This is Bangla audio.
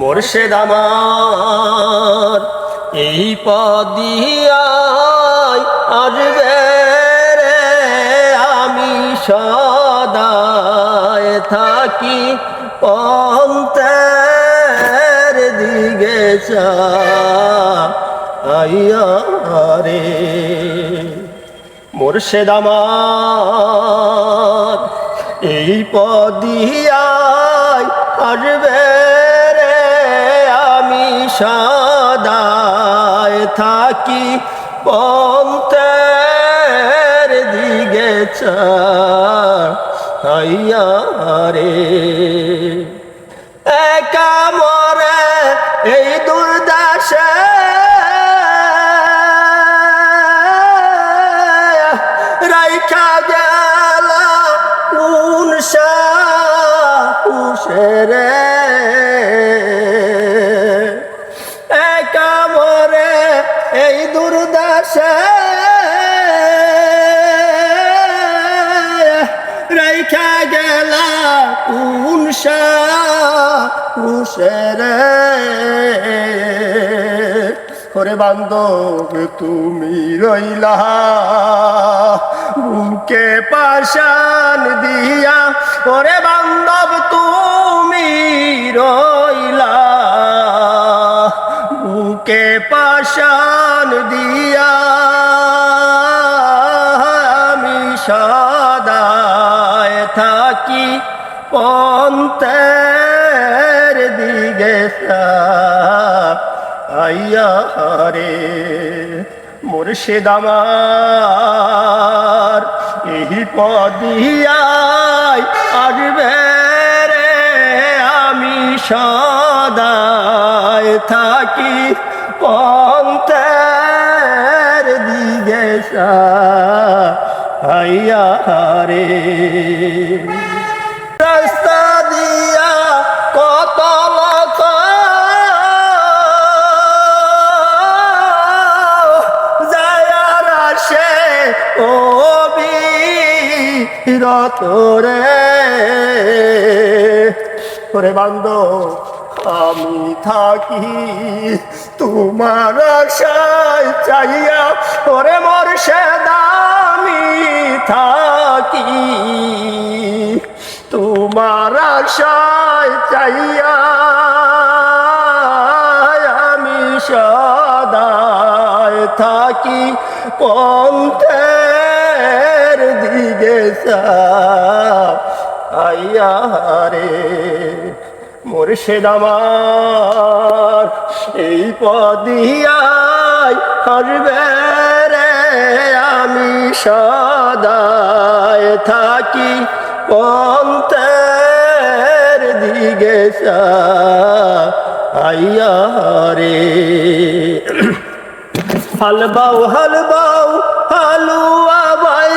মোর্শেদ আমার, এই পদিয়ায় আসবে রে আমি সদায় থাকি পন্তের দিকে আইয়া রে। মোর্শেদ আমার, এই পদিয়ায় আসবে সদায় থাকি পন্তের দিকে চাইয়া রে। একা মরে এই দুর্দাসে রাইখা গেল কোন সারে একা এই দুর্দাসে রাইখা গেল কোন সারে করে বান্ধব, তুমি রইলা। বুকে পাশান দিয়া। করে বান্ধব, তুমি রইলা। বুকে পাশান দিয়া আমি সদায় থাকি পন্তের দিকে আইয়া রে মুর্শিদ আমার, এই পদিয়ায় আসবে রে, আমি সদায় থাকি পন্তের আইয়া রে। রাস্তা দিয়া কত লোক যায়ার আসে ও বীরত রে। ওরে বান্ধব, আমি থাকি তোমার আশায় চাইয়া ওরে মোর দামি থাকি। তোমার আশায় চাইয়া আমি সদায় থাকি। পন্থের দিকে আইয়া রে মুর্শিদ আমার এই পদিয়ায় হাসবে রে আমি সদায় থাকি পন্থের দিগে আইয়া রে। হালবাউ হালবাউ হালুয়া ভাই